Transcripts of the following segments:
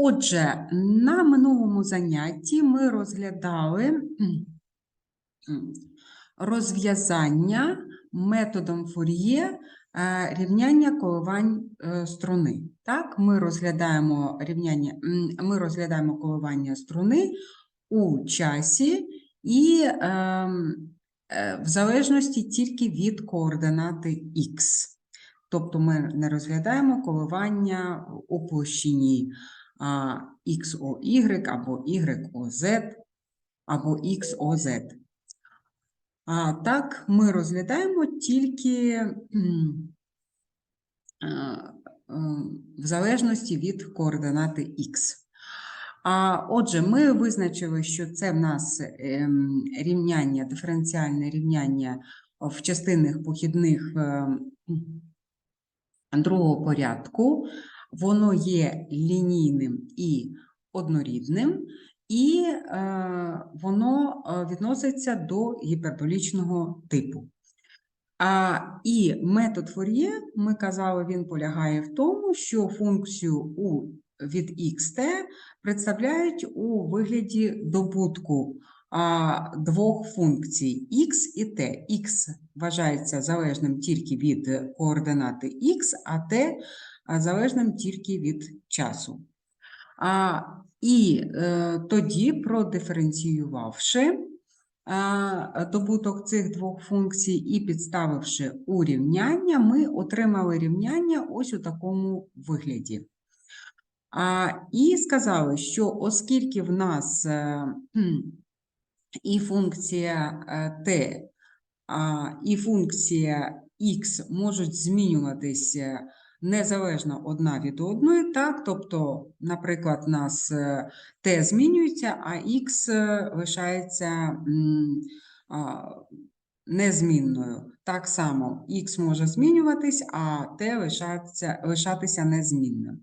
Отже, на минулому занятті ми розглядали розв'язання методом Фур'є е, рівняння коливань е, струни. Так, ми розглядаємо рівняння, ми розглядаємо коливання струни у часі і ем, е, в залежності тільки від координати х. Тобто ми не розглядаємо коливання у площині XOY або YOZ або XOZ. А так ми розглядаємо тільки е, в залежності від координати X. А отже, ми визначили, що це в нас ем, рівняння, диференціальне рівняння в частинних похідних ем, другого порядку. Воно є лінійним і однорідним, і е, воно е, відноситься до гіперболічного типу. А, і метод Фур'є, ми казали, він полягає в тому, що функцію у від xt представляють у вигляді добутку а, двох функцій x і t. x вважається залежним тільки від координати x, а t залежним тільки від часу. А, і е, тоді, продиференціювавши добуток цих двох функцій і підставивши у рівняння, ми отримали рівняння ось у такому вигляді. А, і сказали, що оскільки в нас е, і функція е, t, а, і функція x можуть змінюватися незалежно одна від одної, так? Тобто, наприклад, у нас е, t змінюється, а x е, лишається незмінною. Так само x може змінюватись, а t лишатися, лишатися незмінним.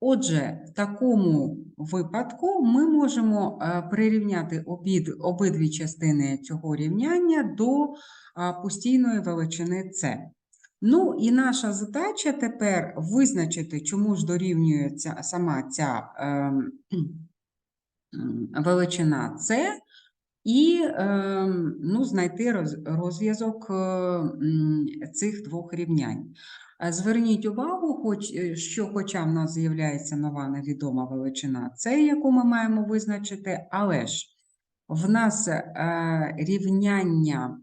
Отже, в такому випадку ми можемо е, прирівняти обід, обидві частини цього рівняння до постійної величини c. Ну і наша задача тепер визначити, чому ж дорівнює ця, сама ця м, величина c, і ем, ну, знайти роз- розв'язок е, цих двох рівнянь. Е, Зверніть увагу, хоч, е, що хоча в нас з'являється нова невідома величина c, яку ми маємо визначити, але ж в нас е, рівняння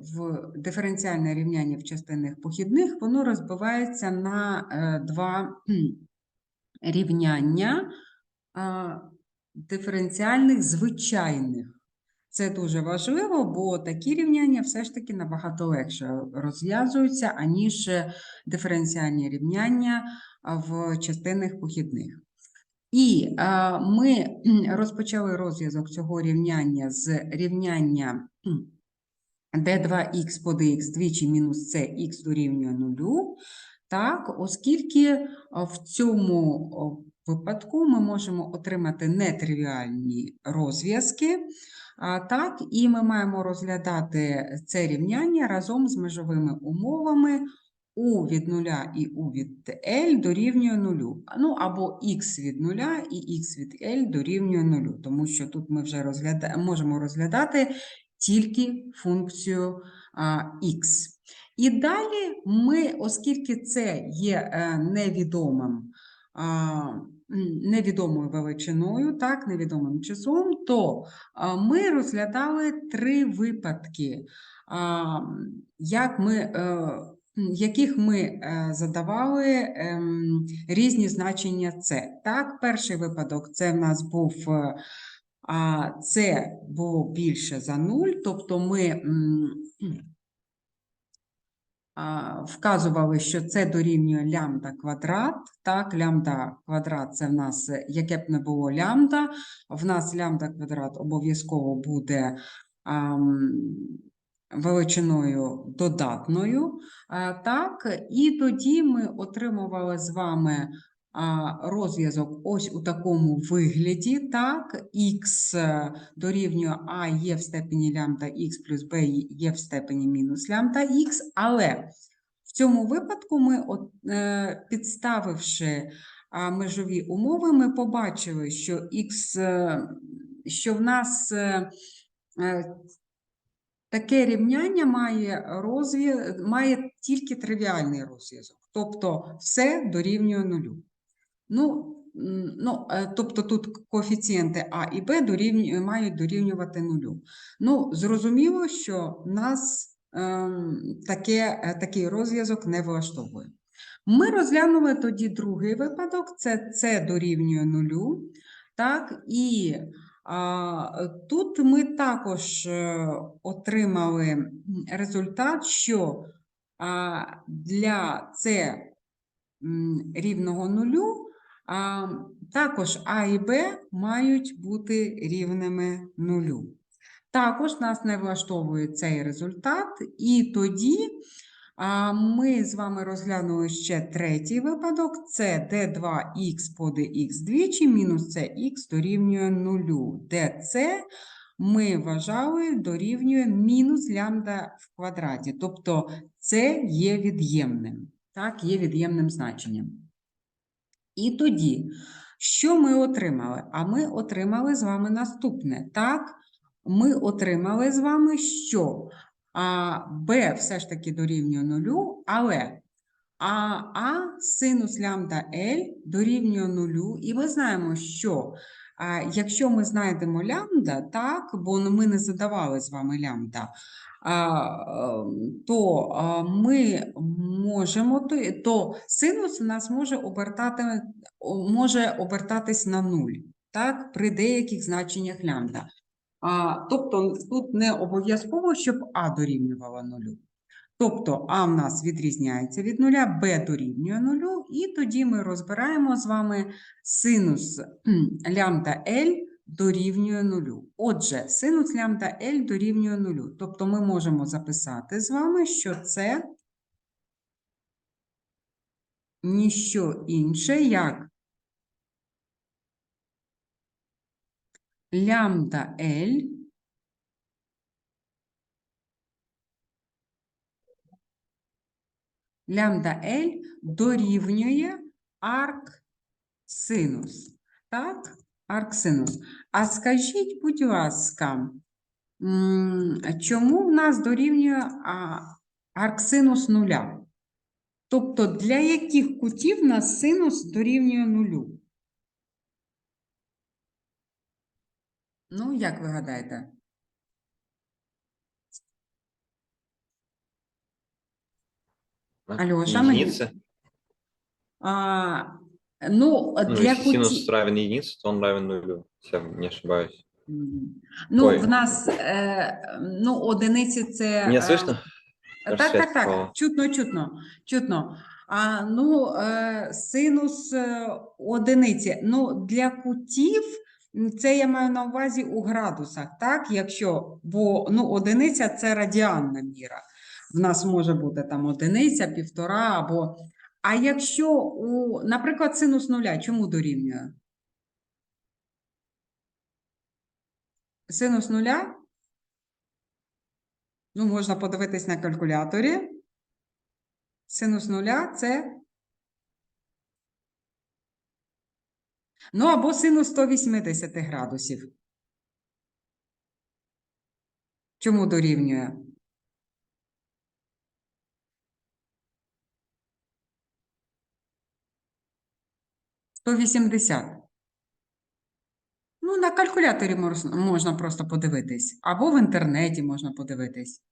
в диференціальне рівняння в частинних похідних, воно розбивається на е, два рівняння диференціальних звичайних. Це дуже важливо, бо такі рівняння все ж таки набагато легше розв'язуються, аніж е, диференціальні рівняння в частинних похідних. І а, ми розпочали розв'язок цього рівняння з рівняння d2х по dx двічі мінус c х дорівнює нулю. Так, оскільки в цьому випадку ми можемо отримати нетривіальні розв'язки, так, і ми маємо розглядати це рівняння разом з межовими умовами u від 0 і u від L дорівнює нулю. Ну, або x від 0 і x від L дорівнює нулю, тому що тут ми вже розгляда... можемо розглядати тільки функцію x. І далі ми, оскільки це є е, невідомим, невідомою величиною, так, невідомим числом, то ми розглядали три випадки, як ми, е, яких ми е, задавали ем, різні значення С. Так, перший випадок це в нас був. Е, а це було більше за 0, тобто ми вказували, що це дорівнює лямбда квадрат. Так, лямбда квадрат це в нас, е, яке б не було лямбда, в нас лямбда квадрат обов'язково буде величиною додатною. А, так, і тоді ми отримували з вами розв'язок ось у такому вигляді, так, х е, дорівнює а є в степені лямбда х плюс b є в степені мінус лямбда х, але в цьому випадку ми, от, е, підставивши межові умови, ми побачили, що x, е, що в нас таке рівняння має розв'я... має тільки тривіальний розв'язок, тобто все дорівнює нулю. Ну, ну, е, тобто тут коефіцієнти А і Б дорівню... мають дорівнювати нулю. Ну, зрозуміло, що нас ем, таке, е, такий розв'язок не влаштовує. Ми розглянули тоді другий випадок, це С дорівнює нулю. Так, і а, тут ми також е, отримали результат, що а, для С рівного нулю також А і Б мають бути рівними нулю. Також нас не влаштовує цей результат, і тоді ми з вами розглянули ще третій випадок: це d2х по dx двічі мінус cx дорівнює нулю, це ми вважали дорівнює мінус лямбда в квадраті, тобто це є від'ємним, так, є від'ємним значенням. І тоді, що ми отримали? А ми отримали з вами наступне. Так, ми отримали з вами, що а, все ж таки дорівнює нулю, але а, синус лямбда L дорівнює нулю, і ми знаємо, що якщо ми знайдемо лямбда, так, бо ми не задавали з вами лямбда, ем, то ми можемо, то, синус у нас може обертати, може обертатись на нуль, так, при деяких значеннях лямбда. Тобто тут не обов'язково, щоб А дорівнювала нулю. Тобто А в нас відрізняється від нуля, Б дорівнює нулю, і тоді ми розбираємо з вами синус лямбда L дорівнює нулю. Отже, синус лямбда L дорівнює нулю. Тобто ми можемо записати з вами, що це ніщо інше, як лямбда L лямбда L дорівнює арк синус. Так, арк синус. А скажіть, будь ласка, чому в нас дорівнює а, арк синус нуля? Тобто для яких кутів в нас синус дорівнює нулю? Ну, як ви гадаєте? Алёша, мы- единица. А, ну, Ну, для если синус кутів. равен единице, то он равен нулю, если я не ошибаюсь. Мгм. Ну, Ой. в нас е, ну, одиниці це. Меня е, слышно? Так, Кажется, я так, так. сказала. Чутно, чутно, чутно. А, ну, е, синус е, одиниці. Ну, для кутів м, це я маю на увазі у градусах, так? Якщо, бо ну, одиниця це радіанна міра. В нас може бути там одиниця, півтора або. А якщо у, наприклад, синус нуля, чому дорівнює? Синус нуля? Ну, можна подивитись на калькуляторі. Синус нуля це. Ну, або синус 180 градусів. Чому дорівнює? Сто вісімдесят. Ну, на калькуляторі можна просто подивитись. Або в інтернеті можна подивитись.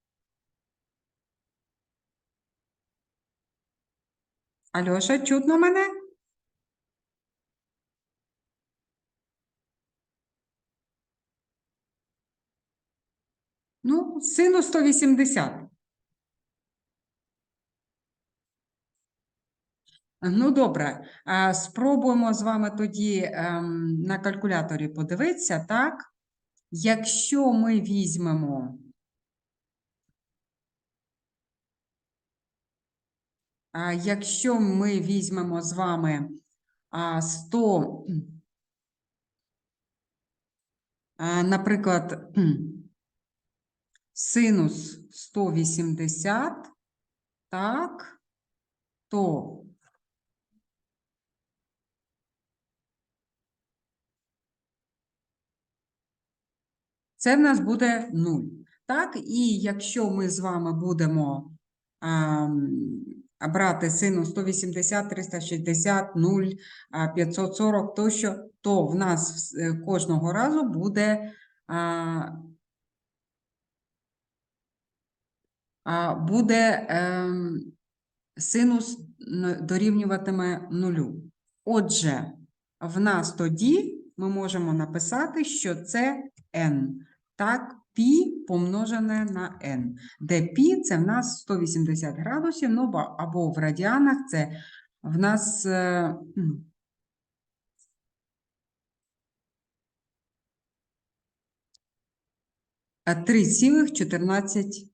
Альоша, чутно мене? Ну, сину 180. Ну, добре. Спробуємо з вами тоді ем, на калькуляторі подивитися, так? Якщо ми візьмемо якщо ми візьмемо з вами а, 100, наприклад, синус 180, так, то Це в нас буде 0. Так, і якщо ми з вами будемо а, брати синус 180, 360, 0, 540 тощо, то в нас е, кожного разу буде а, а, буде ем, синус дорівнюватиме нулю. Отже, в нас тоді ми можемо написати, що це n. Так, π помножене на n, де π це в нас 180 градусів, ну, або в радіанах це в нас е, е, 3,14.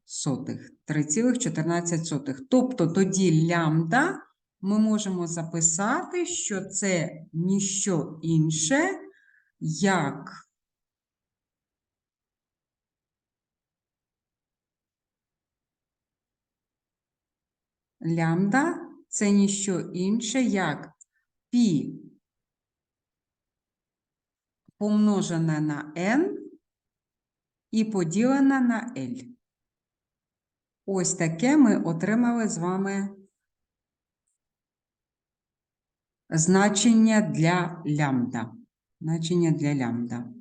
3,14. Тобто тоді лямбда ми можемо записати, що це ніщо інше, як лямбда це ніщо інше, як π помножене на n і поділене на L. Ось таке ми отримали з вами значення для лямбда. Значення для лямбда.